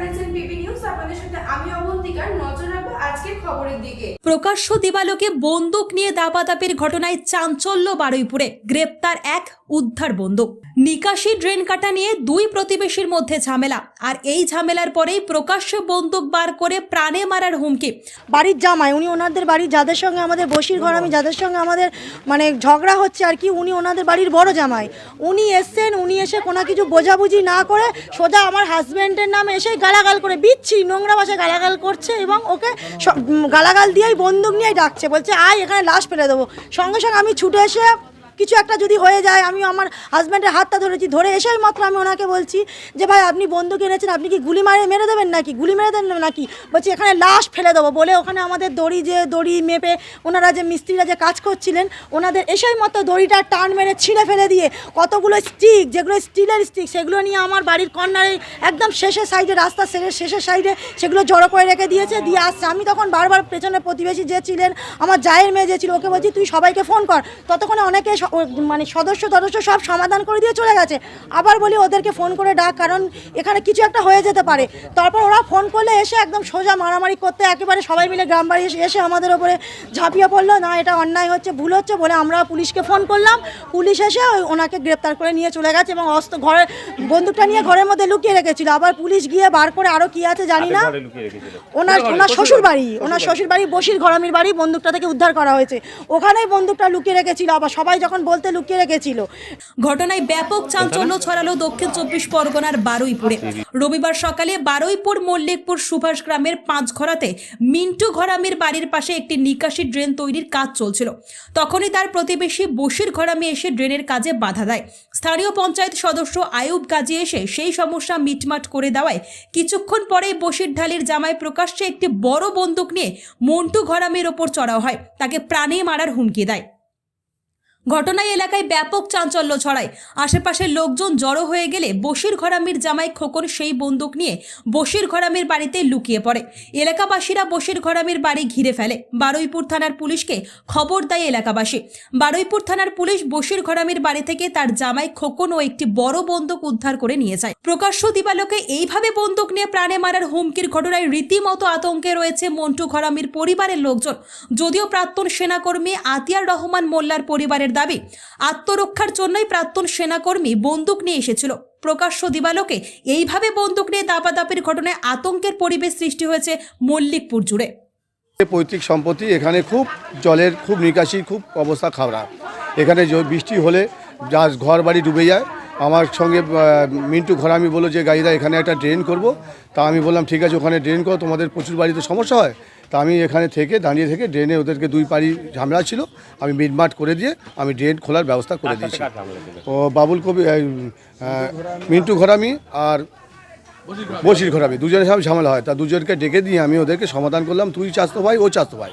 দেখছেন PP news আপনাদের সাথে আমি অবন্তিকার নজর রাখব আজকের খবরের দিকে। প্রকাশ্য দিবালোকে বন্দুক নিয়ে দাপাদাপির ঘটনায় চাঞ্চল্য বারুইপুরে। গ্রেপ্তার এক উদ্ধার বন্দুক। নিকাশি ড্রেন কাটা নিয়ে দুই প্রতিবেশীর মধ্যে ঝামেলা। আর এই ঝামেলার পরেই প্রকাশ্য বন্দুক বার করে প্রাণে মারার হুমকি। বাড়ির জামাই উনি ওনাদের বাড়ি যাদের সঙ্গে আমাদের বসির ঘর আমি যাদের সঙ্গে আমাদের মানে ঝগড়া হচ্ছে আর কি উনি ওনাদের বাড়ির বড় জামাই। উনি এসছেন উনি এসে কোনো কিছু বোঝাবুঝি না করে সোজা আমার হাজব্যান্ডের নামে এসে গালাগাল করে বিচ্ছি! নোংরা ভাষায় গালাগাল করছে এবং ওকে গালাগাল দিয়েই বন্দুক নিয়েই ডাকছে। বলছে, আয়, এখানে লাশ ফেলে দেবো। সঙ্গে সঙ্গে আমি ছুটে এসে কিছু একটা যদি হয়ে যায় আমি আমার হাজব্যান্ডের হাতটা ধরেছি। ধরে এসেই মাত্র আমি ওনাকে বলছি যে, ভাই, আপনি বন্দুক এনেছেন, আপনি কি গুলি মারে, মেরে দেবেন নাকি? গুলি মেরে দেবেন নাকি? বলছি, এখানে লাশ ফেলে দেবো। বলে ওখানে আমাদের দড়ি যে দড়ি মেপে ওনারা যে মিস্ত্রিরা যে কাজ করছিলেন, ওনাদের এসেই মতো দড়িটা টান মেরে ছিঁড়ে ফেলে দিয়ে কতগুলো স্টিক যেগুলো স্টিলের স্টিক সেগুলো নিয়ে আমার বাড়ির কর্নারে একদম শেষের সাইডে রাস্তা শেষের শেষের সাইডে সেগুলো জড়ো করে রেখে দিয়েছে, দিয়ে আসছে। আমি তখন বারবার পেছনে প্রতিবেশী যে ছিলেন, আমার জায়ের মেয়ে যে ছিল, ওকে বলছি, তুই সবাইকে ফোন কর। ততক্ষণে অনেকে মানে সদস্য সদস্য সব সমাধান করে দিয়ে চলে গেছে। আবার বলি ওদেরকে ফোন করে ডাক কারণ এখানে কিছু একটা হয়ে যেতে পারে। তারপর ওরা ফোন করলে এসে একদম সোজা মারামারি করতে একেবারে সবাই মিলে গ্রাম বাড়ি এসে এসে আমাদের ওপরে ঝাঁপিয়ে পড়ল না এটা অন্যায় হচ্ছে ভুল হচ্ছে বলে আমরা পুলিশকে ফোন করলাম। পুলিশ এসে ওই ওনাকে গ্রেপ্তার করে নিয়ে চলে গেছে এবং অস্ত্র ঘরে বন্দুকটা নিয়ে ঘরের মধ্যে লুকিয়ে রেখেছিল। আবার পুলিশ গিয়ে বার করে আরও কি আছে জানি না। ওনার ওনার শ্বশুর বাড়ি ওনার শ্বশুর বাড়ি বসির ঘরামির বাড়ি বন্দুকটা থেকে উদ্ধার করা হয়েছে। ওখানেই বন্দুকটা লুকিয়ে রেখেছিল আবার সবাই যখন বলতে লুকিয়ে রেখেছিল। ঘটনায় ব্যাপক চাঞ্চল্য ছড়ালো দক্ষিণ চব্বিশ পরগনার বারুইপুরে। রবিবার সকালে বারুইপুর মল্লিকপুর সুভাষ গ্রামের পাঁচ পাঁচঘরাতে মিন্টু ঘরামির বাড়ির পাশে একটি নিকাশি ড্রেন তৈরির কাজ চলছিল। তখনই তার প্রতিবেশী বসির ঘরামি এসে ড্রেনের কাজে বাধা দেয়। স্থানীয় পঞ্চায়েত সদস্য আয়ুব গাজী এসে সেই সমস্যা মিটমাট করে দেওয়ায় কিছুক্ষণ পরেই বসির ঢালির জামায় প্রকাশ্যে একটি বড় বন্দুক নিয়ে মন্টু ঘরামির ওপর চড়াও হয়। তাকে প্রাণে মারার হুমকি দেয়। ঘটনায় এলাকায় ব্যাপক চাঞ্চল্য ছড়ায়। আশেপাশের লোকজন জড়ো হয়ে গেলে বশির ঘরামির জামাই খোকন সেই বন্দুক নিয়ে বশির ঘরামির বাড়িতে লুকিয়ে পড়ে। এলাকাবাসীরা বশির ঘরামির বাড়ি ঘিরে ফেলে। বারুইপুর থানার পুলিশকে খবর দেয় এলাকাবাসী। বারুইপুর থানার পুলিশ বশির ঘরামির বাড়ি থেকে তার জামাই খোকন ও একটি বড় বন্দুক উদ্ধার করে নিয়ে যায়। প্রকাশ্য দিবালোকে এইভাবে বন্দুক নিয়ে প্রাণে মারার হুমকির ঘটনায় রীতিমতো আতঙ্কে রয়েছে মন্টু ঘরামির পরিবারের লোকজন। যদিও প্রাক্তন সেনাকর্মী আতিয়ার রহমান মোল্লার পরিবারের দাবি। আত্মরক্ষার জন্যই প্রাক্তন সেনাকর্মী বন্দুক নিয়ে এসেছিল। প্রকাশ্য দিবালোকে এইভাবে বন্দুক নিয়ে দাপাদাপির ঘটনায় আতঙ্কের পরিবেশ সৃষ্টি হয়েছে মল্লিকপুর জুড়ে। পৈতৃক সম্পত্তি এখানে খুব জলের, খুব নিকাশি খুব অবস্থা খারাপ। এখানে বৃষ্টি হলে যা ঘর বাড়ি ডুবে যায়। আমার সঙ্গে মিন্টু মিন্টু ঘরামি বলল যে গাড়িদা এখানে একটা ড্রেন করব। তা আমি বললাম, ঠিক আছে, ওখানে ড্রেন করো, তোমাদের প্রচুর বাড়িতে সমস্যা হয়। তা আমি এখানে থেকে দাঁড়িয়ে থেকে ড্রেনে ওদেরকে দুই পাড়ি ঝামেলা ছিল। আমি মিটমাট করে দিয়ে আমি ড্রেন খোলার ব্যবস্থা করে দিয়েছি। ও বাবুল কবি মিন্টু ঘরামি আর বসির ঘোরাবে দুজনের সাথে ঝামেলা হয়। তা দুজনকে ডেকে দিয়ে আমি ওদেরকে সমাধান করলাম। তুই চাস্তো ভাই, ও চাস্তো ভাই।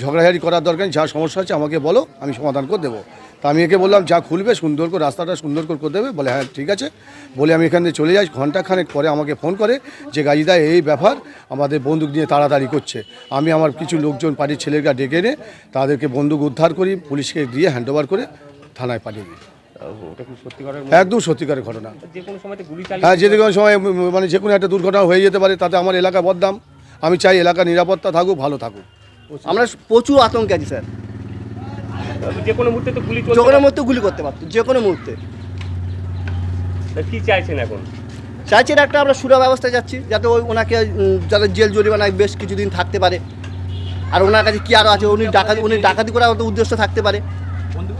ঝগড়াঝাড়ি করার দরকার যা সমস্যা আছে আমাকে বলো, আমি সমাধান করে দেবো। তা আমি একে বললাম, যা খুলবে, সুন্দর করে, রাস্তাটা সুন্দর করে করে দেবে। বলে হ্যাঁ ঠিক আছে। বলে, আমি এখান থেকে চলে যাই। ঘন্টাখানেক পরে আমাকে ফোন করে যে গাড়িদা এই ব্যাপার আমাদের বন্দুক নিয়ে তাড়াতাড়ি করছে। আমি আমার কিছু লোকজন পার্টির ছেলেরা ডেকে এনে তাদেরকে বন্দুক উদ্ধার করি, পুলিশকে দিয়ে হ্যান্ডওভার করে থানায় পাঠিয়ে দিই। একদম সত্যিকারের ঘটনা। হ্যাঁ যে কোনো সময় মানে যে কোনো একটা দুর্ঘটনা হয়ে যেতে পারে তাতে আমার এলাকা বদনাম। আমি চাই এলাকা নিরাপত্তা থাকুক ভালো থাকুক। আমরা প্রচুর আতঙ্কে আছি স্যার। যে কোনো মুহূর্তে তো গুলি যে কোনো মুহূর্তে গুলি করতে পারতো যে কোনো মুহূর্তে। কি চাইছেন এখন? চাইছেন একটা আমরা সুরা ব্যবস্থা যাচ্ছি যাতে ওই ওনাকে যাতে জেল জরিমানায় বেশ কিছুদিন থাকতে পারে। আর ওনার কাছে কি আরও আছে? উনি ডাকাতি উনি ডাকাতি করার উদ্দেশ্য থাকতে পারে।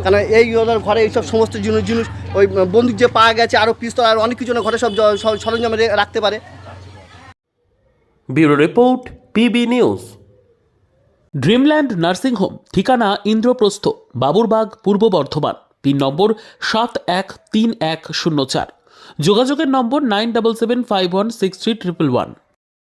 কারণ এই ওনার ঘরে এইসব সমস্ত জিনিস জিনিস ওই বন্দুক যে পাওয়া গেছে আরও পিস্তল আর অনেক কিছু ঘরে সব সরঞ্জাম রাখতে পারে। Bureau report PB news. Dreamland nursing home ঠিকানা ইন্দ্রপ্রস্থ বাবুরবাগ পূর্ব বর্ধমান পিন নম্বর সাত এক তিন এক শূন্য চার। যোগাযোগের number nine double seven five one six three triple one.